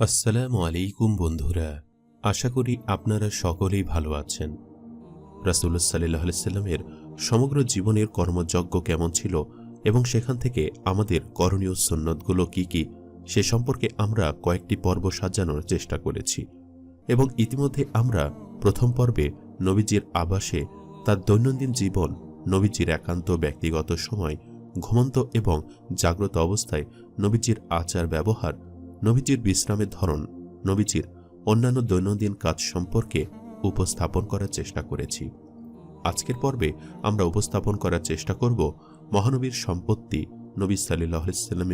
আসসালামু আলাইকুম বন্ধুরা, আশা করি আপনারা সকলেই ভালো আছেন। রাসুল্লাহ সাল্লাহ সাল্লামের সমগ্র জীবনের কর্মযজ্ঞ কেমন ছিল এবং সেখান থেকে আমাদের করণীয় সন্ন্যতগুলো কি কি, সে সম্পর্কে আমরা কয়েকটি পর্ব সাজানোর চেষ্টা করেছি এবং ইতিমধ্যে আমরা প্রথম পর্বে নবীজির আবাসে তার দৈনন্দিন জীবন নবীজির একান্ত ব্যক্তিগত সময়, ঘুমন্ত এবং জাগ্রত অবস্থায় নবীজির আচার ব্যবহার নবীজির বিশ্রামের ধরন, নবীজির অন্যান্য দৈনন্দিন কাজ সম্পর্কে উপস্থাপন করার চেষ্টা করেছি। আজকের পর্বে আমরা উপস্থাপন করার চেষ্টা করব মহানবীর সম্পত্তি, নবী সাল্লাহ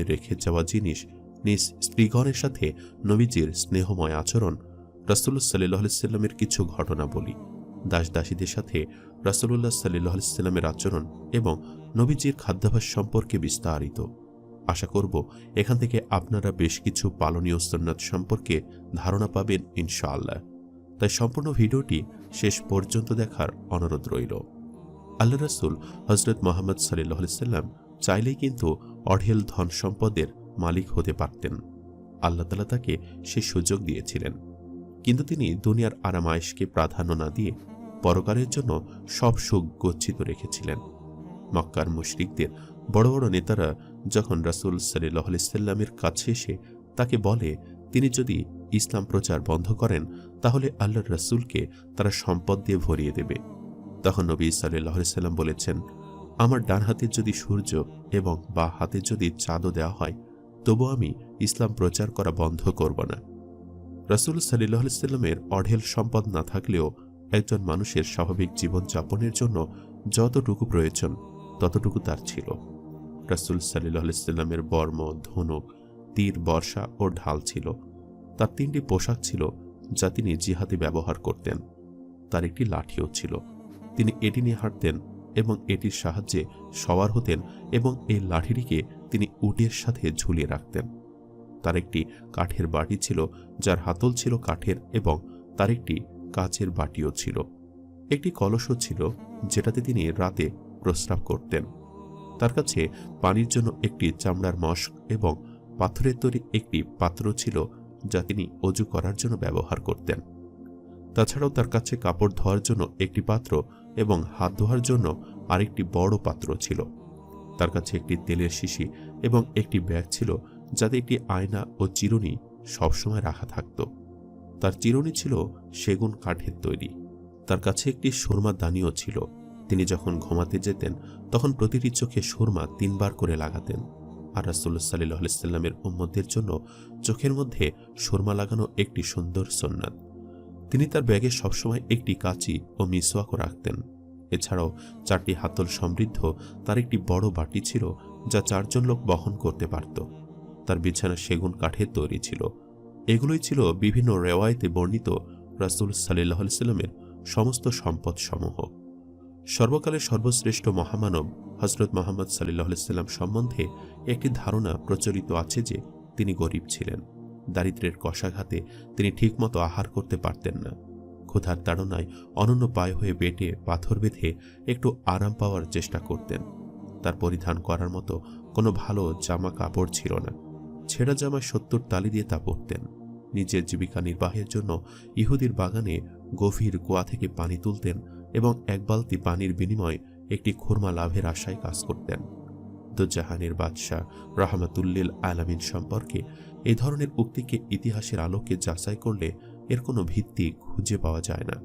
রেখে যাওয়া জিনিস, নিজ স্ত্রীগণের সাথে নবীজির স্নেহময় আচরণ রাসুল্লাহ সাল্লাহ কিছু ঘটনা বলি দাস দাসীদের সাথে রাসুল্লাহ সাল্লাহ সাল্লামের আচরণ এবং নবীজির খাদ্যাভাস সম্পর্কে বিস্তারিত। আশা করব এখান থেকে আপনারা বেশ কিছু পালনীয় সন্ন্যাত সম্পর্কে ধারণা পাবেন ইনশাআল্লাহ। তাই সম্পূর্ণ ভিডিওটি শেষ পর্যন্ত দেখার অনুরোধ রইল। আল্লাহ রাসুল হজরত মোহাম্মদ সাল্লাহ সাল্লাম চাইলেই কিন্তু অঢেল ধন সম্পদের মালিক হতে পারতেন। আল্লাহ তালা তাকে সে সুযোগ দিয়েছিলেন। কিন্তু তিনি দুনিয়ার আরামায়েশকে প্রাধান্য না দিয়ে পরকারের জন্য সব সুখ গচ্ছিত রেখেছিলেন। মক্কার মুশরিকদের বড় বড় নেতারা যখন রাসুল সাল্লাহ সাল্লামের কাছে এসে তাকে বলে, তিনি যদি ইসলাম প্রচার বন্ধ করেন, তাহলে আল্লাহর রাসুলকে তারা সম্পদ দিয়ে ভরিয়ে দেবে। তখন নবী সাল্লাহ সাল্লাম বলেছেন, আমার ডান হাতে যদি সূর্য এবং বা হাতে যদি চাঁদও দেওয়া হয় তবু আমি ইসলাম প্রচার করা বন্ধ করব না। রাসুল সাল্লাহ সাল্লামের অঢেল সম্পদ না থাকলেও একজন মানুষের স্বাভাবিক জীবনযাপনের জন্য যতটুকু প্রয়োজন, ততটুকু তার ছিল। রাসুল সাল্লামের বর্ম, ধনুক, তীর, বর্ষা ও ঢাল ছিল। তার তিনটি পোশাক ছিল যা তিনি জিহাদে ব্যবহার করতেন। তার একটি লাঠিও ছিল। তিনি এটি নিয়ে হাঁটতেন এবং এটির সাহায্যে সওয়ার হতেন এবং এই লাঠিটিকে তিনি উটের সাথে ঝুলিয়ে রাখতেন। তার একটি কাঠের বাটি ছিল, যার হাতল ছিল কাঠের এবং তার একটি কাচের বাটিও ছিল। একটি কলসও ছিল, যেটাতে তিনি রাতে প্রস্রাব করতেন। তার কাছে পানির জন্য একটি চামড়ার মস্ক এবং পাথরের তৈরি একটি পাত্র ছিল যা তিনি অজু করার জন্য ব্যবহার করতেন। তাছাড়াও তার কাছে কাপড় ধোয়ার জন্য একটি পাত্র এবং হাত ধোয়ার জন্য আরেকটি বড় পাত্র ছিল। তার কাছে একটি তেলের শিশি এবং একটি ব্যাগ ছিল যাতে একটি আয়না ও চিরুনি সবসময় রাখা থাকত। তার চিরুনি ছিল সেগুন কাঠের তৈরি। তার কাছে একটি সুরমা দানিও ছিল। তিনি যখন ঘুমাতে যেতেন তখন প্রতিটি চোখে সুরমা তিনবার করে লাগাতেন আর রাসুল্লাহ সাল্লাহ সাল্লামের উম্মদের জন্য চোখের মধ্যে সুরমা লাগানো একটি সুন্দর সন্ন্যাদ তিনি তার ব্যাগে সবসময় একটি কাঁচি ও মিসওয়াকও রাখতেন। এছাড়াও চারটি হাতল সমৃদ্ধ, তার একটি বড় বাটি ছিল যা চারজন লোক বহন করতে পারত। তার বিছানা সেগুন কাঠের তৈরি ছিল। এগুলোই ছিল বিভিন্ন রেওয়ায়তে বর্ণিত রাসুল সাল্লাহ সাল্লামের সমস্ত সম্পদ সমূহ সর্বকালের সর্বশ্রেষ্ঠ মহামানব হজরত মোহাম্মদ সাল্লাহ সাল্লাম সম্বন্ধে একটি ধারণা প্রচলিত আছে যে তিনি গরিব ছিলেন। দারিদ্রের কষাঘাতে তিনি ঠিকমতো আহার করতে পারতেন না। ক্ষুধার তাড়নায় অনন্য পায়ে হয়ে বেটে পাথর বেঁধে একটু আরাম পাওয়ার চেষ্টা করতেন। তার পরিধান করার মতো কোনো ভালো জামা কাপড় ছিল না। ছেঁড়া জামায় সত্তর তালি দিয়ে তা পরতেন। নিজের জীবিকা নির্বাহের জন্য ইহুদির বাগানে গভীর কুয়া থেকে পানি তুলতেন এবং এক বালতি পানির বিনিময়ে একটি খুরমা লাভের আশায় কাজ করতেন। দুজাহানের বাদশাহ রাহমাতুল্লিল আলামিন সম্পর্কে এ ধরনের উক্তিকে ইতিহাসের আলোকে যাচাই করলে এর কোনো ভিত্তি খুঁজে পাওয়া যায় না।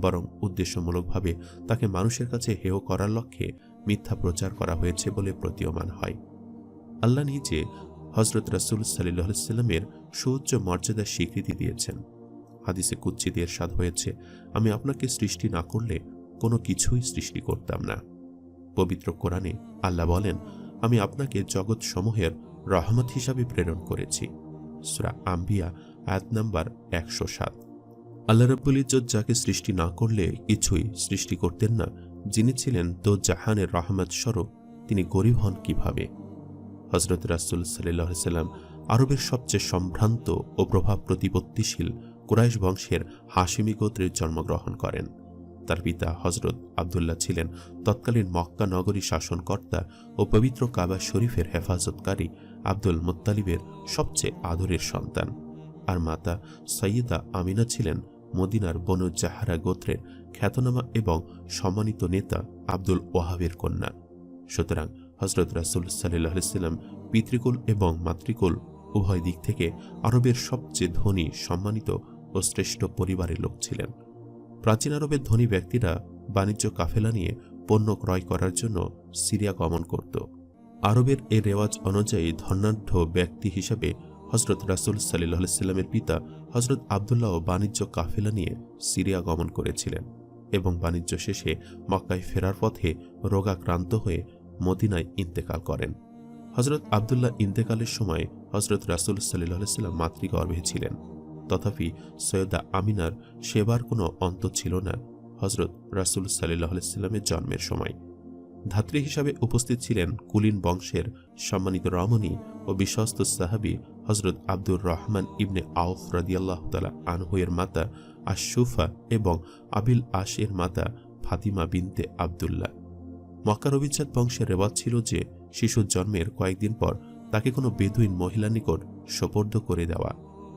বরং উদ্দেশ্যমূলকভাবে তাকে মানুষের কাছে হেয় করার লক্ষ্যে মিথ্যা প্রচার করা হয়েছে বলে প্রতীয়মান হয়। আল্লাহ নিজে হজরত রাসুল সাল্লামের সুউচ্চ মর্যাদার স্বীকৃতি দিয়েছেন। হাদিসে কুচ্ছিত এরশাদ হয়েছে, আমি আপনাকে সৃষ্টি না করলে কোনো কিছুই সৃষ্টি করতাম না। পবিত্র কোরআনে আল্লাহ বলেন, আমি আপনাকে জগৎ সমূহের রহমত হিসাবে প্রেরণ করেছি। সুরা আম্বিয়া, আয়াত নাম্বার একশো সাত। আল্লাহ রব্বুল ইজ্জত যাকে সৃষ্টি না করলে কিছুই সৃষ্টি করতেন না, যিনি ছিলেন তো জাহানের রহমত স্বরূপ, তিনি গরিব হন কীভাবে? হজরত রাসুল সাল্লাম আরবের সবচেয়ে সম্ভ্রান্ত ও প্রভাব প্রতিপত্তিশীল কুরাইশ বংশের হাসিমি গোত্রের জন্মগ্রহণ করেন। তার পিতা হজরত আবদুল্লাহ ছিলেন তৎকালীন মক্কা নগরী শাসনকর্তা ও পবিত্র কাবা শরীফের হেফাজতকারী আব্দুল মুত্তালিবের সবচেয়ে আদরের সন্তান। আর মাতা সৈয়দা আমিনা ছিলেন মদিনার বনু জাহারা গোত্রের খ্যাতনামা এবং সম্মানিত নেতা আব্দুল ওয়াহাবের কন্যা। সুতরাং হজরত রাসুল সাল্লাম পিতৃকুল এবং মাতৃকুল উভয় দিক থেকে আরবের সবচেয়ে ধনী, সম্মানিত ও শ্রেষ্ঠ পরিবারের লোক ছিলেন। প্রাচীন আরবের ধনী ব্যক্তিরা বাণিজ্য কাফেলা নিয়ে পণ্য ক্রয় করার জন্য সিরিয়া গমন করত। আরবের এ রেওয়াজ অনুযায়ী ধর্নাঢ্য ব্যক্তি হিসাবে হজরত রাসুল সাল্লাহ সাল্লামের পিতা হজরত আবদুল্লাহ বাণিজ্য কাফেলা নিয়ে সিরিয়া গমন করেছিলেন এবং বাণিজ্য শেষে মক্কায় ফেরার পথে রোগাক্রান্ত হয়ে মদিনায় ইন্তেকাল করেন। হজরত আবদুল্লাহ ইন্তেকালের সময় হজরত রাসুল সাল্লাহ সাল্লাম মাতৃগর্ভে ছিলেন। তথাপি সৈয়দা আমিনার সেবার কোনো অন্ত ছিল না হজরত রাসুল সাল্লাহ সাল্লামের জন্মের সময়। ধাত্রী হিসাবে উপস্থিত ছিলেন কুলিন বংশের সম্মানিত রমণী ও বিশ্বস্ত সাহাবি হজরত আব্দুর রহমান ইবনে আউফ রাদিয়াল্লাহ তালা আনহুয়ের মাতা আশুফা এবং আবিল আশের মাতা ফাতিমা বিনতে আবদুল্লাহ। মক্কার অভিজাত বংশের রেওয়াজ ছিল যে, শিশুর জন্মের কয়েকদিন পর তাকে কোনো বেদুইন মহিলা নিকট সোপর্দ করে দেওয়া।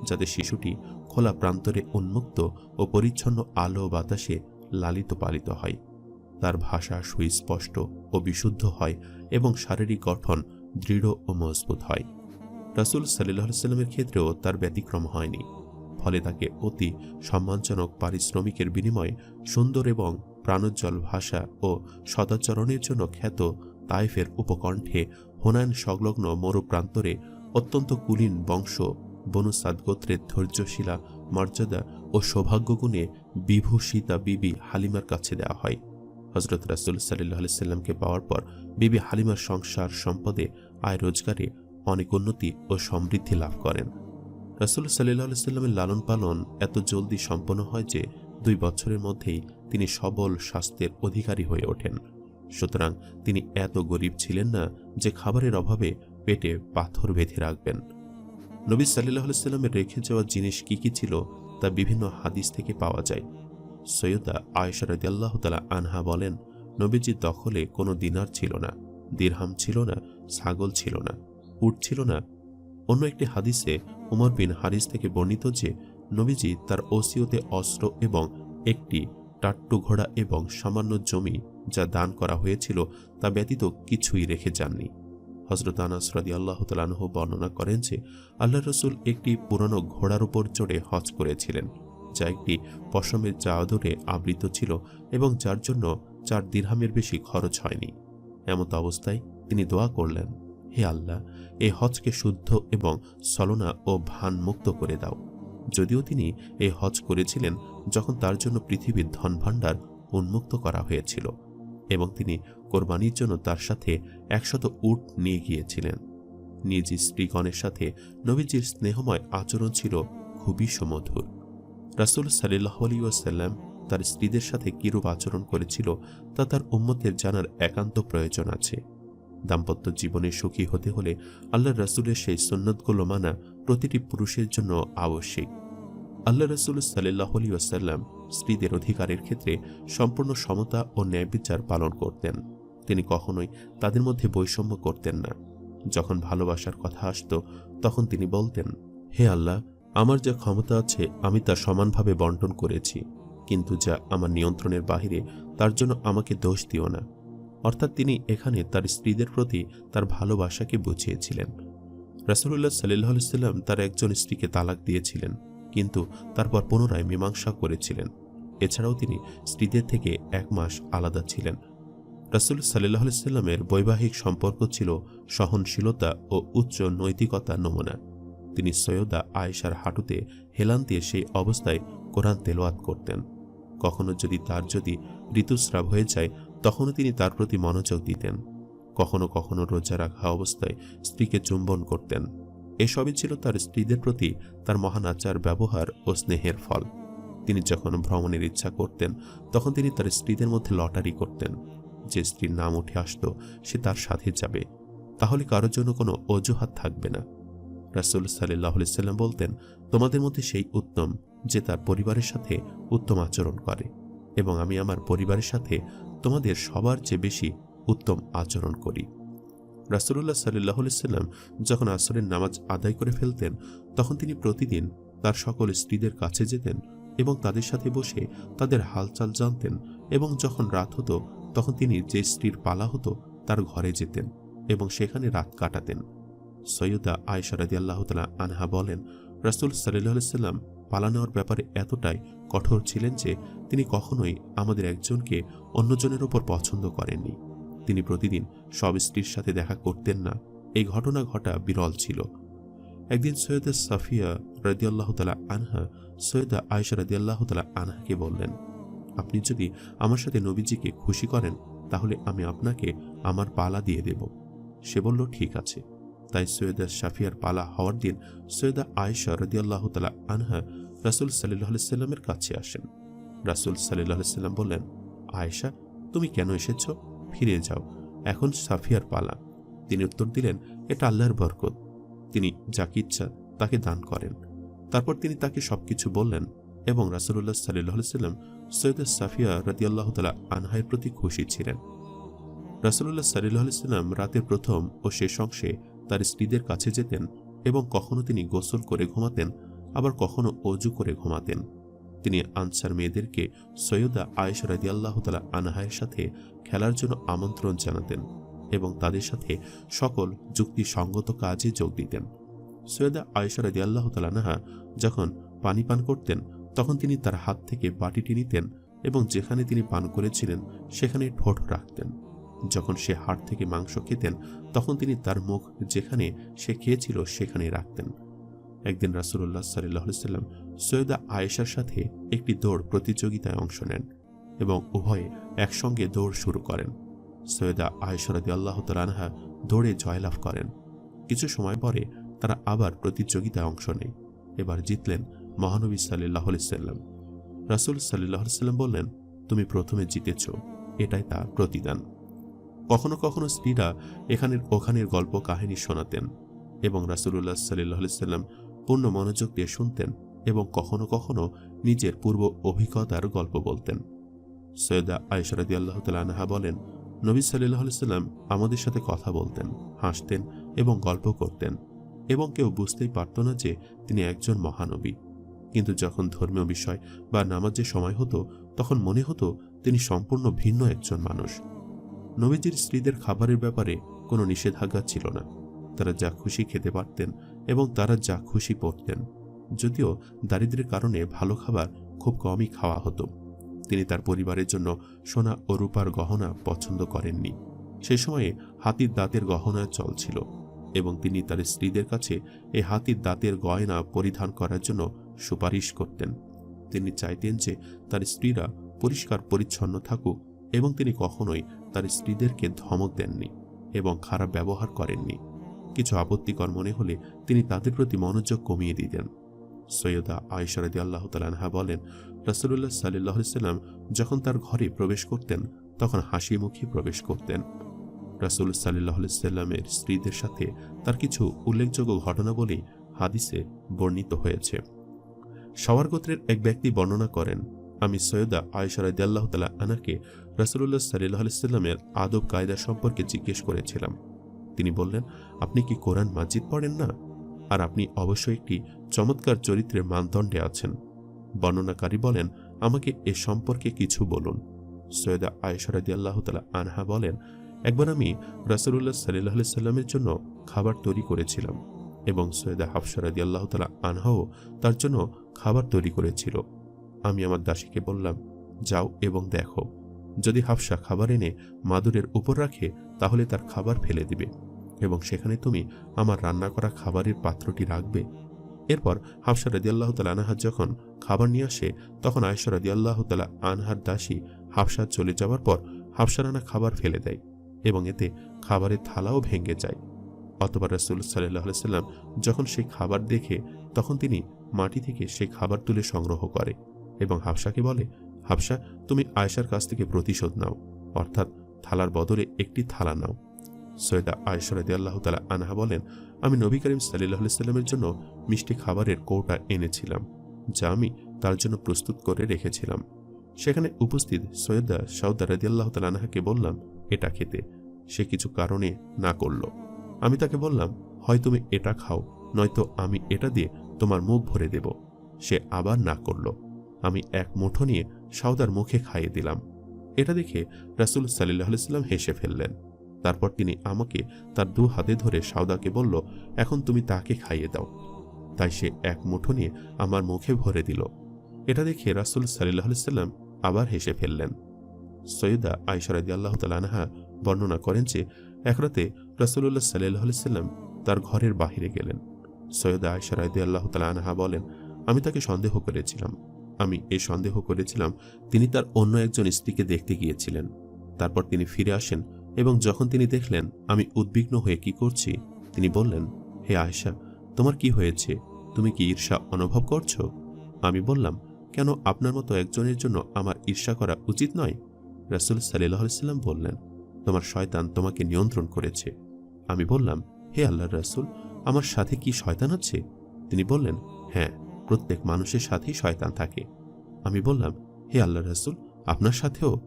যাতে শিশুটি খোলা প্রান্তরে উন্মুক্ত ও পরিচ্ছন্ন আলো বাতাসে লালিত পালিত হয়। তার ভাষা সুস্পষ্ট ও বিশুদ্ধ হয় এবং শারীরিক গঠন দৃঢ় ও মজবুত হয়। রাসুল সাল্লাহ সাল্লামের ক্ষেত্রেও তার ব্যতিক্রম হয়নি। ফলে তাকে অতি সম্মানজনক পারিশ্রমিকের বিনিময়ে সুন্দর এবং প্রাণোজ্জ্বল ভাষা ও সদাচরণের জন্য খ্যাত তাইফের উপকণ্ঠে হোনায়ন সংলগ্ন মরুপ্রান্তরে অত্যন্ত কুলীন বংশ বনু সাদগোত্রের ধৈর্যশীলা, মর্যাদা ও সৌভাগ্যগুণে বিভূষিতা বিবি হালিমার কাছে দেওয়া হয়। হজরত রাসুল সাল্লাহ সাল্লামকে পাওয়ার পর বিবি হালিমার সংসার সম্পদে আয় রোজগারে অনেক উন্নতি ও সমৃদ্ধি লাভ করেন। রাসুল সাল্লাহ সাল্লামের লালন পালন এত জলদি সম্পন্ন হয় যে দুই বছরের মধ্যেই তিনি সবল স্বাস্থ্যের অধিকারী হয়ে ওঠেন। সুতরাং তিনি এত গরিব ছিলেন না যে খাবারের অভাবে পেটে পাথর বেঁধে রাখবেন। নবী সাল্লাহ সাল্লামের রেখে যাওয়া জিনিস কি কি ছিল তা বিভিন্ন হাদিস থেকে পাওয়া যায়। সৈয়দা আয়েশা রদিয়াল্লাহ তালা আনহা বলেন নবীজির দখলে কোনো দিনার ছিল না, দিরহাম ছিল না, ছাগল ছিল না, উট ছিল না। অন্য একটি হাদিসে উমর বিন হারিস থেকে বর্ণিত যে, নবীজি তার ওসিয়তে অস্ত্র এবং একটি টাট্টু ঘোড়া এবং সামান্য জমি যা দান করা হয়েছিল তা ব্যতীত কিছুই রেখে যাননি। হজরত আনাস রাদি আল্লাহ তালানহ বর্ণনা করেন যে, আল্লাহ রসুল একটি পুরনো ঘোড়ার উপর চড়ে হজ করেছিলেন, যা একটি পশমের চাদরে আবৃত ছিল এবং যার জন্য চার দিরহামের বেশি খরচ হয়নি। এমত অবস্থায় তিনি দোয়া করলেন, হে আল্লাহ এই হজকে শুদ্ধ এবং সলনা ও ভান মুক্ত করে দাও। যদিও তিনি এই হজ করেছিলেন যখন তার জন্য পৃথিবীর ধনভাণ্ডার উন্মুক্ত করা হয়েছিল এবং তিনি কোরবানির জন্য তার সাথে একশত উট নিয়ে গিয়েছিলেন। নিজ স্ত্রীগণের সাথে নবীজির স্নেহময় আচরণ ছিল খুবই সুমধুর। রাসুল সাল্লাহ আলিউসাল্লাম তার স্ত্রীদের সাথে কিরূপ আচরণ করেছিল তা তার উম্মতের জানার একান্ত প্রয়োজন আছে। দাম্পত্য জীবনে সুখী হতে হলে আল্লাহ রাসুলের সেই সন্ন্যতগুলো মানা প্রতিটি পুরুষের জন্য আবশ্যিক। আল্লাহ রসুল সাল্লাহ আলিউসাল্লাম স্ত্রীদের অধিকারের ক্ষেত্রে সম্পূর্ণ সমতা ও ন্যায়বিচার পালন করতেন। তিনি কখনোই তাদের মধ্যে বৈষম্য করতেন না। যখন ভালোবাসার কথা আসত, তখন তিনি বলতেন, হে আল্লাহ, আমার যা ক্ষমতা আছে, আমি তা সমানভাবে বন্টন করেছি। কিন্তু যা আমার নিয়ন্ত্রণের বাহিরে, তার জন্য আমাকে দোষ দিও না। অর্থাৎ তিনি এখানে তার স্ত্রীদের প্রতি তার ভালোবাসাকে বুঝিয়েছিলেন। রাসুল্লাহ সাল্লাহ সাল্লাম তার একজন স্ত্রীকে তালাক দিয়েছিলেন, কিন্তু তারপর পুনরায় মীমাংসা করেছিলেন। এছাড়াও তিনি স্ত্রীদের থেকে এক মাস আলাদা ছিলেন। রাসুল সাল্লাহ সাল্লামের বৈবাহিক সম্পর্ক ছিল সহনশীলতা ও উচ্চ নৈতিকতা নমুনা। তিনি সৈয়দা আয়েশার হাঁটুতে হেলান দিয়ে সেই অবস্থায় কোরআন তেলোয়াত করতেন। কখনো যদি তার যদি ঋতুস্রাব হয়ে যায়, তখনও তিনি তার প্রতি মনোযোগ দিতেন। কখনো কখনো রোজা রাখা অবস্থায় স্ত্রীকে চুম্বন করতেন। এসবই ছিল তার স্ত্রীদের প্রতি তার মহান আচার, ব্যবহার ও স্নেহের ফল। তিনি যখন ভ্রমণের ইচ্ছা করতেন, তখন তিনি তার স্ত্রীদের মধ্যে লটারি করতেন। যে স্ত্রীর নাম উঠে আসত সে তার সাথে যাবে। তাহলে কারোর জন্য কোনো অজুহাত থাকবে না। রাসুল সাল্লাহ সাল্লাম বলতেন, তোমাদের মধ্যে সেই উত্তম যে তার পরিবারের সাথে উত্তম আচরণ করে এবং আমি আমার পরিবারের সাথে তোমাদের সবার চেয়ে বেশি উত্তম আচরণ করি। রাসুল্লাহ সাল্লাহ সাল্লাম যখন আসরের নামাজ আদায় করে ফেলতেন, তখন তিনি প্রতিদিন তার সকল স্ত্রীদের কাছে যেতেন এবং তাদের সাথে বসে তাদের হালচাল জানতেন এবং যখন রাত হতো তখন তিনি যে স্ত্রীর পালা হতো, তার ঘরে যেতেন এবং সেখানে রাত কাটাতেন। সৈয়দা আয়সা রাদি আল্লাহ তালা আনহা বলেন, রাসুল সাল্লাম পালা নেওয়ার ব্যাপারে এতটাই কঠোর ছিলেন যে, তিনি কখনোই আমাদের একজনকে অন্যজনের ওপর পছন্দ করেননি। তিনি প্রতিদিন সব স্ত্রীর সাথে দেখা করতেন না। এই ঘটনা ঘটা বিরল ছিল। একদিন সৈয়দা সাফিয়া রাদিয়াল্লাহ তালা আনহা সৈয়দা আয়সা রাদিয়াল্লাহ তালা আনহাকে বললেন আপনি যদি আমার সাথে নবীজিকে খুশি করেন, তাহলে আমি আপনাকে আমার পালা দিয়ে দেব। সে বলল, ঠিক আছে। তাই সৈয়দা শাফিয়ার পালা হওয়ার দিন সৈয়দা আয়সা রদিয়াল্লাহ তালা আনহা রাসুল সাল্লাহ সাল্লামের কাছে আসেন। রাসুল সাল্লাহ সাল্লাম বললেন, আয়েশা, তুমি কেন এসেছ? ফিরে যাও। এখন সাফিয়ার পালা। তিনি উত্তর দিলেন, এটা আল্লাহর বরকত। তিনি যাকে ইচ্ছা তাকে দান করেন। তারপর তিনি তাকে সবকিছু বললেন এবং রাসুল্লাহ সাল্লাহ সাল্লাম সৈয়দ সাফিয়া রদিয়াল্লাহ তালা আনহায়ের প্রতি খুশি ছিলেন। রাসুল্লাহ সাল্লাহ সাল্লাম রাতের প্রথম ও শেষ অংশে তার স্ত্রীদের কাছে যেতেন এবং কখনো তিনি গোসল করে ঘুমাতেন, আবার কখনো অজু করে ঘুমাতেন। তিনি আনসার মেয়েদেরকে সৈয়দা আয়েশা রাদি আল্লাহ তালা আনহায়ের সাথে খেলার জন্য আমন্ত্রণ জানাতেন এবং তাদের সাথে সকল যুক্তিসঙ্গত কাজে যোগ দিতেন। সৈয়দা আয়েশা আল্লাহ তালানাহা যখন পানি পান করতেন তখন তিনি তার হাত থেকে বাটিটি নিতেন এবং যেখানে তিনি পান করেছিলেন, সেখানে ঠোঁট রাখতেন। যখন সে হাট থেকে মাংস খেতেন, তখন তিনি তার মুখ যেখানে সে খেয়েছিল, সেখানে রাখতেন। একদিন রাসুল্লাহ সাল্লাহ সাল্লাম সৈয়দা আয়েশার সাথে একটি দৌড় প্রতিযোগিতায় অংশ নেন এবং উভয়ে একসঙ্গে দৌড় শুরু করেন। সৈয়দা আয়েশরাদি আল্লাহ তালানহা দৌড়ে জয়লাভ করেন। কিছু সময় পরে তারা আবার প্রতিযোগিতায় অংশ নেয়। এবার জিতলেন মহানবী সাল্লাহ সাল্লাম। রাসুল সাল্লাহ সাল্লাম বললেন, তুমি প্রথমে জিতেছ, এটাই তার প্রতিদান। কখনো কখনো স্ত্রীরা এখানের ওখানের গল্প কাহিনী শোনাতেন এবং রাসুল্লাহ সাল্লাহ সাল্লাম পূর্ণ মনোযোগ দিয়ে শুনতেন এবং কখনো কখনো নিজের পূর্ব অভিজ্ঞতার গল্প বলতেন। সৈয়দা আয়সরাদি আল্লাহ তালাহা বলেন, নবী সাল্লাহ সাল্লাম আমাদের সাথে কথা বলতেন, হাসতেন এবং গল্প করতেন এবং কেউ বুঝতেই পারত না যে তিনি একজন মহানবী। কিন্তু যখন ধর্মীয় বিষয় বা নামাজের সময় হতো, তখন মনে হতো তিনি সম্পূর্ণ ভিন্ন একজন মানুষ। নবীজির স্ত্রীদের খাবারের ব্যাপারে কোনো নিষেধাজ্ঞা ছিল না। তারা যা খুশি খেতে পারতেন এবং তারা যা খুশি পড়তেন যদিও দারিদ্রের কারণে ভালো খাবার খুব কমই খাওয়া হতো। তিনি তার পরিবারের জন্য সোনা ও রূপার গহনা পছন্দ করেননি। সে সময়ে হাতির দাঁতের গহনা চলছিল এবং তিনি তার স্ত্রীদের কাছে এই হাতির দাঁতের গয়না পরিধান করার জন্য সুপারিশ করতেন। তিনি চাইতেন যে তার স্ত্রীরা পরিষ্কার পরিচ্ছন্ন থাকুক এবং তিনি কখনোই তার স্ত্রীদেরকে ধমক দেননি এবং খারাপ ব্যবহার করেননি। কিছু আপত্তিকর মনে হলে তিনি তাদের প্রতি মনোযোগ কমিয়ে দিতেন। সৈয়দা আয়সরাদি আল্লাহ তালানহা বলেন রাসুল্লাহ সাল্লাহ সাল্লাম যখন তার ঘরে প্রবেশ করতেন, তখন হাসি মুখী প্রবেশ করতেন। রাসুল সাল্লাহ সাল্লামের স্ত্রীদের সাথে তার কিছু উল্লেখযোগ্য ঘটনা বলেই হাদিসে বর্ণিত হয়েছে। সওয়ার গোত্রের এক ব্যক্তি বর্ণনা করেন, আমি সৈয়দা আয়সরাদি আল্লাহ তালা আনাকে রাসুল্লাহ সাল্লাহ সাল্লামের আদব কায়দা সম্পর্কে জিজ্ঞেস করেছিলাম। তিনি বললেন, আপনি কি কোরআন মাজিদ পড়েন না? আর আপনি অবশ্যই একটি চমৎকার চরিত্রের মানদণ্ডে আছেন। বর্ণনাকারী বলেন, আমাকে এ সম্পর্কে কিছু বলুন। সৈয়দা আয়েশরাদি আল্লাহ তালা আনহা বলেন, একবার আমি রাসুল্লাহ সাল্লাহ সাল্লামের জন্য খাবার তৈরি করেছিলাম এবং সৈয়দা হাফসারাদি আল্লাহ তালা আনহাও তার জন্য খাবার তৈরি করেছিল। আমি আমার দাসীকে বললাম, যাও এবং দেখো। যদি হাফসা খাবার এনে মাদুরের উপর রাখে, তাহলে তার খাবার ফেলে দিবে এবং সেখানে তুমি আমার রান্না করা খাবারের পাত্রটি রাখবে। এরপর হাফসা রাদি আল্লাহ তালা আনহার যখন খাবার নিয়ে আসে, তখন আয়সা রাদি আল্লাহ তালা আনহার দাসী হাফসা চলে যাওয়ার পর হাফসা রানা খাবার ফেলে দেয় এবং এতে খাবারের থালাও ভেঙে যায়। অতবার রাসুল সাল্লাহ সাল্লাম যখন সেই খাবার দেখে তখন তিনি মাটি থেকে সে খাবার তুলে সংগ্রহ করে এবং হাফসাকে বলে হাফসা তুমি আয়সার কাছ থেকে প্রতিশোধ নাও, অর্থাৎ থালার বদলে একটি থালা নাও। সৈয়দা আয়সরাদি আল্লাহ তালা আনহা বলেন, আমি নবী করিম সাল্লাহ সাল্লামের জন্য মিষ্টি খাবারের কৌটা এনেছিলাম, যা আমি তার জন্য প্রস্তুত করে রেখেছিলাম। সেখানে উপস্থিত সৈয়দা সাউদা রাদি আল্লাহ তালা আনহাকে বললাম, এটা খেতে। সে কিছু কারণে না করল। আমি তাকে বললাম, হয় তুমি এটা খাও, নয়তো আমি এটা দিয়ে তোমার মুখ ভরে দেব। সে আবার না করল। আমি এক মুঠো নিয়ে সাউদার মুখে খাইয়ে দিলাম। এটা দেখে রাসুল সাল্লাহ সাল্লাম হেসে ফেললেন। তারপর তিনি আমাকে তার দু হাতে ধরে সাউদাকে বলল, এখন তুমি তাকে খাইয়ে দাও। তাই সে এক মুঠো নিয়ে আমার মুখে ভরে দিল। এটা দেখে রাসুল সাল্লাহ সাল্লাম আবার হেসে ফেললেন। সৈয়দা আইসারাদি আল্লাহ তালানহা বর্ণনা করেন যে একরাতে রাসুল্লাহ সাল্লাহ সাল্লাম তার ঘরের বাহিরে গেলেন। সৈয়দা আইসারাদি আল্লাহ তালা তালানহা বলেন, আমি তাকে সন্দেহ করেছিলাম। আমি এ সন্দেহ করেছিলাম, তিনি তার অন্য একজন স্ত্রীকে দেখতে গিয়েছিলেন। তারপর তিনি ফিরে আসেন এবং যখন তিনি দেখলেন, আমি উদ্বিগ্ন হয়ে কি করছি, তিনি বললেন, হে আয়সা তোমার কি হয়েছে? তুমি কি ঈর্ষা অনুভব করছ? আমি বললাম, কেন আপনার মতো একজনের জন্য আমার ঈর্ষা করা উচিত নয়? রাসুল সাল্লাম বললেন, তোমার শয়তান তোমাকে নিয়ন্ত্রণ করেছে। আমি বললাম, হে আল্লাহ রাসুল আমার সাথে কি শয়তান আছে? তিনি বললেন হ্যাঁ প্রত্যেক মানুষের সাথেই শয়তান থাকে। আমি বললাম, হে আল্লাহ রাসুল, আপনার সাথেও?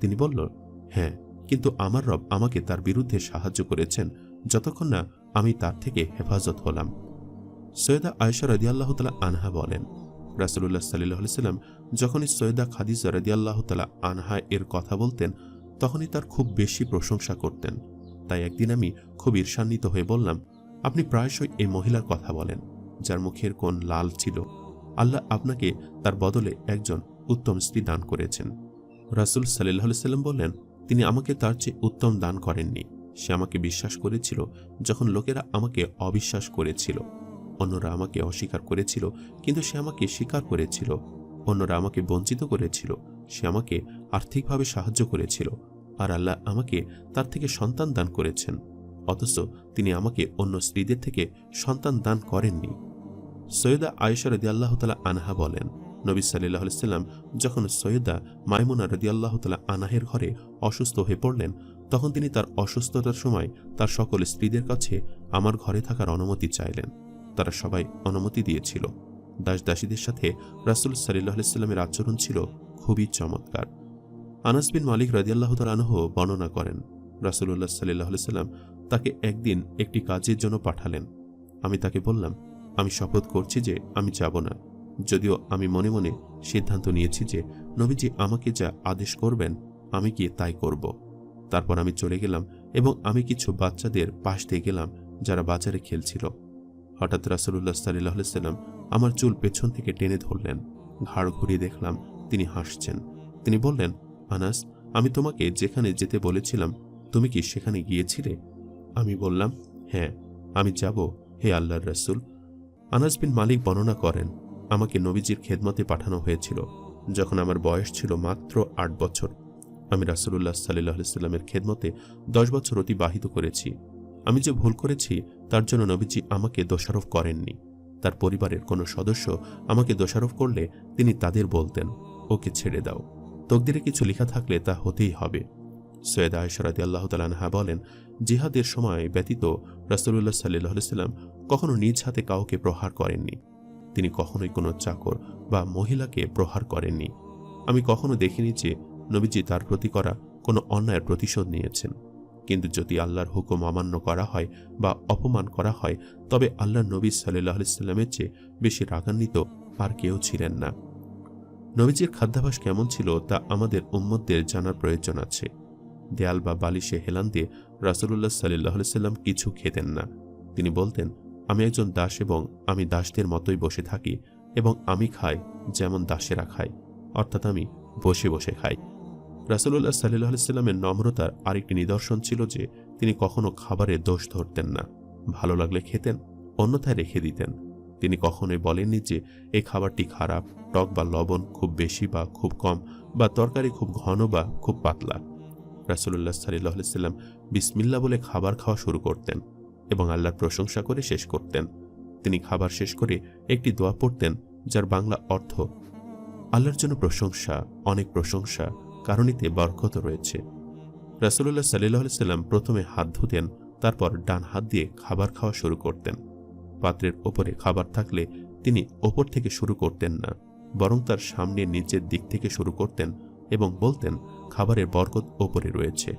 তিনি বলল হ্যাঁ কিন্তু আমার রব আমাকে তার বিরুদ্ধে সাহায্য করেছেন যতক্ষণ না আমি তার থেকে হেফাজত হলাম। সৈয়দা আয়সা রদিয়াল্লাহ তালা আনহা বলেন রাসুল্লাহ সাল্লাহ সাল্লাম যখনই সৈয়দা খাদিজা রদিয়াল্লাহ তালা আনহা এর কথা বলতেন, তখনই তার খুব বেশি প্রশংসা করতেন। তাই একদিন আমি খুব ঈর্ষান্বিত হয়ে বললাম আপনি প্রায়শই এই মহিলার কথা বলেন, যার মুখের কোন লাল ছিল। আল্লাহ আপনাকে তার বদলে একজন উত্তম স্ত্রী দান করেছেন। রাসুল সাল্লাহ সাল্লাম বললেন তিনি আমাকে তার চেয়ে উত্তম দান করেননি। সে আমাকে বিশ্বাস করেছিল যখন লোকেরা আমাকে অবিশ্বাস করেছিল। অন্যরা আমাকে অস্বীকার করেছিল, কিন্তু সে আমাকে স্বীকার করেছিল। অন্যরা আমাকে বঞ্চিত করেছিল, সে আমাকে আর্থিকভাবে সাহায্য করেছিল। আর আল্লাহ আমাকে তার থেকে সন্তান দান করেছেন। অথচ তিনি আমাকে অন্য স্ত্রীদের থেকে সন্তান দান করেননি। সৈয়দা আয়েশা রদি আল্লাহ তালা আনহা বলেন, নবী সাল্লাহ সাল্লাম যখন সৈয়দা মাইমুনা রদি আল্লাহ তালা আনাহের ঘরে অসুস্থ হয়ে পড়লেন, তখন তিনি তার অসুস্থতার সময় তার সকল স্ত্রীদের কাছে আমার ঘরে থাকার অনুমতি চাইলেন। তারা সবাই অনুমতি দিয়েছিল। দাস দাসীদের সাথে রাসুল সাল্লাহ সাল্লামের আচরণ ছিল খুবই চমৎকার। আনাস বিন মালিক রাজিয়াল্লাহ আনহ বর্ণনা করেন রাসুল্লাহ সাল্লাহ সাল্লাম তাকে একদিন একটি কাজের জন্য পাঠালেন। আমি তাকে বললাম, আমি শপথ করছি যে আমি যাব না। যদিও আমি মনে মনে সিদ্ধান্ত নিয়েছি যে নবীজি আমাকে যা আদেশ করবেন, আমি গিয়ে তাই করব। তারপর আমি চলে গেলাম এবং আমি কিছু বাচ্চাদের পাশ দিয়ে গেলাম যারা বাজারে খেলছিল। হঠাৎ রাসুল্লাহ সাল্লাহ সাল্লাম আমার চুল পেছন থেকে টেনে ধরলেন। ঘাড় ঘুরিয়ে দেখলাম তিনি হাসছেন। তিনি বললেন, আনাস, আমি তোমাকে যেখানে যেতে বলেছিলাম, তুমি কি সেখানে গিয়েছিলে? আমি বললাম হ্যাঁ আমি যাব, হে আল্লাহর রাসুল। আনাস বিন মালিক বর্ণনা করেন, আমাকে নবীজির খেদমতে পাঠানো হয়েছিল, যখন আমার বয়স ছিল মাত্র আট বছর। আমি রাসুল্লাহ সাল্লাহ সাল্লামের খেদমতে দশ বছর অতিবাহিত করেছি। আমি যে ভুল করেছি, তার জন্য নবীজি আমাকে দোষারোপ করেননি। তার পরিবারের কোনো সদস্য আমাকে দোষারোপ করলে তিনি তাদের বলতেন, ওকে ছেড়ে দাও। তকদিরে কিছু লেখা থাকলে তা হতেই হবে। সৈয়দ আয়সরাদি আল্লাহ তালানহা বলেন জিহাদের সময় ব্যতীত রাসুল্লাহ সাল্লাহ সাল্লাম কখনো নিজ হাতে কাউকে প্রহার করেননি। তিনি কখনোই কোনো চাকর বা মহিলাকে প্রহার করেননি। আমি কখনো দেখিনি যে নবীজি তার প্রতি করা কোনো অন্যায়ের প্রতিশোধ নিয়েছেন। কিন্তু যদি আল্লাহর হুকুম অমান্য করা হয় বা অপমান করা হয়, তবে আল্লাহর নবী সাল্লাহ সাল্লামের চেয়ে বেশি রাগান্বিত আর কেউ ছিলেন না। নবীজির খাদ্যাভাস কেমন ছিল তা আমাদের উম্মতদের জানার প্রয়োজন আছে। দেয়াল বা বালিশে হেলান দিয়ে রাসুল্লাহ সাল্লাহ সাল্লাম কিছু খেতেন না। তিনি বলতেন, আমি একজন দাস এবং আমি দাসদের মতোই বসে থাকি এবং আমি খাই যেমন দাসেরা খায়, অর্থাৎ আমি বসে বসে খাই। রাসুল্লাহ সাল্লাহ সাল্লামের নম্রতার আরেকটি নিদর্শন ছিল যে তিনি কখনো খাবারের দোষ ধরতেন না, ভালো লাগলে খেতেন, অন্যথায় রেখে দিতেন। তিনি কখনোই বলেননি যে এই খাবারটি খারাপ, টক বা লবণ খুব বেশি বা খুব কম বা তরকারি খুব ঘন বা খুব পাতলা। রাসুল্লাহ সাল্লাহ সাল্লাম বিসমিল্লা বলে খাবার খাওয়া শুরু করতেন এবং আল্লাহর প্রশংসা করে শেষ করতেন। তিনি খাবার শেষ করে একটি দোয়া পড়তেন, যার বাংলা অর্থ, আল্লাহর জন্য প্রশংসা, অনেক প্রশংসা কারণীতে বরকত রয়েছে। রাসুল্লাহ সাল্লাহ সাল্লাম প্রথমে হাত ধুতেন, তারপর ডান হাত দিয়ে খাবার খাওয়া শুরু করতেন। পাত্রের ওপরে খাবার থাকলে তিনি ওপর থেকে শুরু করতেন না, বরং তার সামনে নিচের দিক থেকে শুরু করতেন এবং বলতেন খাবারের বরকত ওপরে রয়েছে।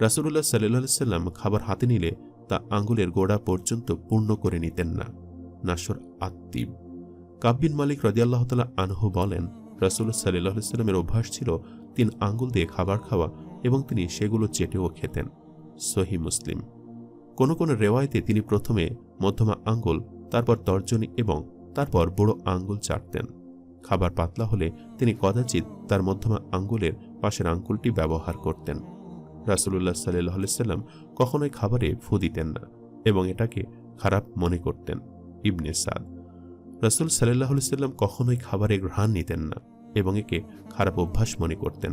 রাসুল্লাহ সাল্লাহ সাল্লাম খাবার হাতে নিলে তা আঙ্গুলের গোড়া পর্যন্ত পূর্ণ করে নিতেন না। নাসর আত্মিব কাব্বিন মালিক রদিয়াল্লাহ তালা আনহু বলেন রাসুল সাল্লাহ সাল্লামের অভ্যাস ছিল তিন আঙ্গুল দিয়ে খাবার খাওয়া এবং তিনি সেগুলো চেটেও খেতেন। সহি মুসলিম। কোনো কোনো রেওয়ায়তে তিনি প্রথমে মধ্যমা আঙ্গুল, তারপর তর্জনী এবং তারপর বড় আঙ্গুল চাটতেন। খাবার পাতলা হলে তিনি কদাচিৎ তার মধ্যমা আঙ্গুলের পাশের আঙ্কুলটি ব্যবহার করতেন। রাসুলুল্লাহ সাল্লাহ সাল্লাম কখনোই খাবারে ফু দিতেন না এবং এটাকে খারাপ মনে করতেন। ইবনে সাদ, রাসুল সাল্লাহ সাল্লাম কখনোই খাবারে ঘ্রাণ নিতেন না এবং একে খারাপ অভ্যাস মনে করতেন।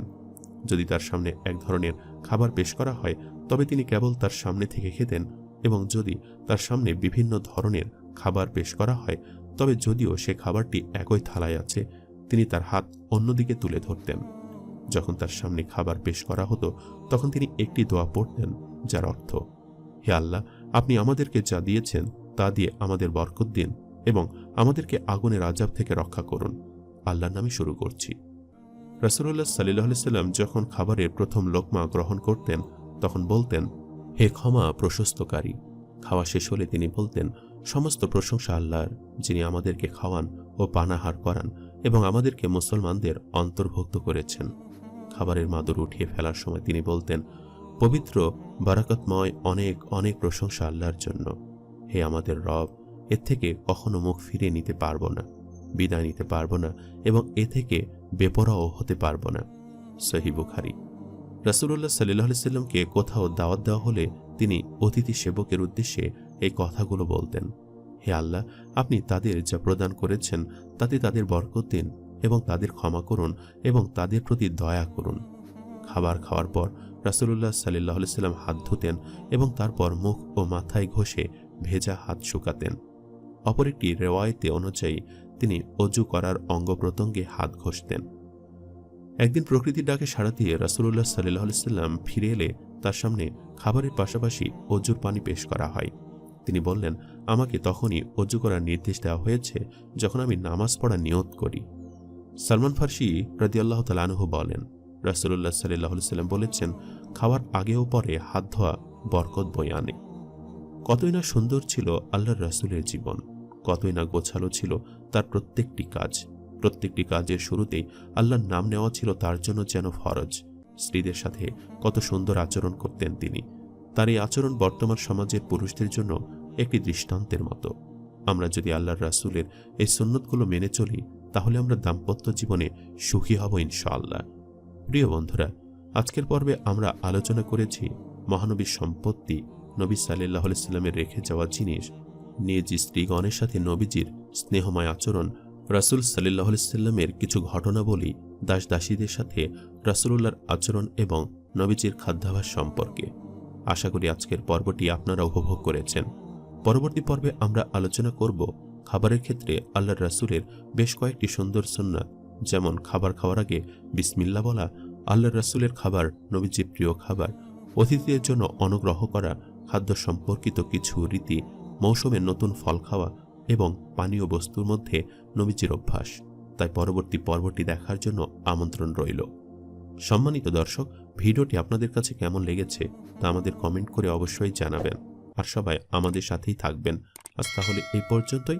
যদি তার সামনে এক ধরনের খাবার পেশ করা হয়, তবে তিনি কেবল তার সামনে থেকে খেতেন এবং যদি তার সামনে বিভিন্ন ধরনের খাবার পেশ করা হয়, তবে যদিও সে খাবারটি একই থালায় আছে, তিনি তার হাত অন্যদিকে তুলে ধরতেন। যখন তার সামনে খাবার পেশ করা হতো, তখন তিনি একটি দোয়া পড়তেন, যার অর্থ, হে আল্লাহ, আপনি আমাদেরকে যা দিয়েছেন, তা দিয়ে আমাদের বরকত দিন এবং আমাদেরকে আগুনের আজাব থেকে রক্ষা করুন। আল্লাহর নামে শুরু করছি। রাসুল্লাহ সাল্লাহ সাল্লাম যখন খাবারের প্রথম লোকমা গ্রহণ করতেন, তখন বলতেন, হে ক্ষমা প্রশস্তকারী। খাওয়া শেষ হলে তিনি বলতেন, সমস্ত প্রশংসা আল্লাহর, যিনি আমাদেরকে খাওয়ান ও পানাহার করান এবং আমাদেরকে মুসলমানদের অন্তর্ভুক্ত করেছেন। খাবারের মাদুর উঠিয়ে ফেলার সময় তিনি বলতেন, পবিত্র, বারাকতময়, অনেক অনেক প্রশংসা আল্লাহর জন্য। হে আমাদের রব, এর থেকে কখনো মুখ ফিরিয়ে নিতে পারব না, বিদায় নিতে পারব না এবং এ থেকে বেপরাও হতে পারব না। সহি বুখারি। রাসুল্লাহ সাল্লাহ সাল্লামকে কোথাও দাওয়াত দেওয়া হলে তিনি অতিথি সেবকের উদ্দেশ্যে এই কথাগুলো বলতেন, হে আল্লাহ, আপনি তাদের যা প্রদান করেছেন, তাতে তাদের বরকত দিন। এবং তাদের ক্ষমা করুন এবং তাদের প্রতি দয়া করুন। খাবার খাওয়ার পর রাসুল্লাহ সাল্লাহ সাল্লাম হাত ধুতেন এবং তারপর মুখ ও মাথায় ঘষে ভেজা হাত শুকাতেন। অপর একটি রেওয়ায়তে অনুযায়ী তিনি অজু করার অঙ্গ প্রত্যঙ্গে হাত ঘষতেন। একদিন প্রকৃতির ডাকে সাড়া দিয়ে রাসুল্লাহ সাল্লাহ সাল্লাম ফিরে এলে তার সামনে খাবারের পাশাপাশি অজুর পানি পেশ করা হয়। তিনি বললেন, আমাকে তখনই অজু করার নির্দেশ দেওয়া হয়েছে যখন আমি নামাজ পড়া নিয়ত করি। সালমান ফার্সি রাদিয়াল্লাহ তালানহ বলেন রাসুল্লাহ সাল্লাহ সাল্লাম বলেছেন, খাওয়ার আগেও পরে হাত ধোয়া বরকত বই আনে। কতই না সুন্দর ছিল আল্লাহর রাসুলের জীবন, কতই না গোছালো ছিল তার প্রত্যেকটি কাজ। প্রত্যেকটি কাজের শুরুতেই আল্লাহর নাম নেওয়া ছিল তার জন্য যেন ফরজ। স্ত্রীদের সাথে কত সুন্দর আচরণ করতেন তিনি। তার এই আচরণ বর্তমান সমাজের পুরুষদের জন্য একটি দৃষ্টান্তের মতো। আমরা যদি আল্লাহর রাসুলের এই সুন্নতগুলো মেনে চলি তাহলে আমরা দাম্পত্য জীবনে সুখী হব ইনশাআল্লাহ। প্রিয় বন্ধুরা, আজকের পর্বে আমরা আলোচনা করেছি মহানবীর সম্পত্তি, নবী সাল্লাহ সাল্লামের রেখে যাওয়া জিনিস, নিজ স্ত্রীগণের সাথে নবীজির স্নেহময় আচরণ, রাসুল সাল্লাহ সাল্লামের কিছু ঘটনাবলী দাস দাসীদের সাথে রাসুলুল্লাহর আচরণ এবং নবীজির খাদ্যাভাস সম্পর্কে। আশা করি আজকের পর্বটি আপনারা উপভোগ করেছেন। পরবর্তী পর্বে আমরা আলোচনা করব খাবারের ক্ষেত্রে আল্লাহর রাসুলের বেশ কয়েকটি সুন্দর সন্না যেমন খাবার খাওয়ার আগে বিসমিল্লা বলা, আল্লাহর রাসুলের খাবার নবীজির প্রিয় খাবার, অতিথিদের জন্য অনুগ্রহ করা, খাদ্য সম্পর্কিত কিছু রীতি মৌসুমের নতুন ফল খাওয়া এবং পানীয় বস্তুর মধ্যে নবীজির অভ্যাস। তাই পরবর্তী পর্বটি দেখার জন্য আমন্ত্রণ রইল। সম্মানিত দর্শক, ভিডিওটি আপনাদের কাছে কেমন লেগেছে তা আমাদের কমেন্ট করে অবশ্যই জানাবেন। আর সবাই আমাদের সাথেই থাকবেন। আজ তাহলে এই পর্যন্তই।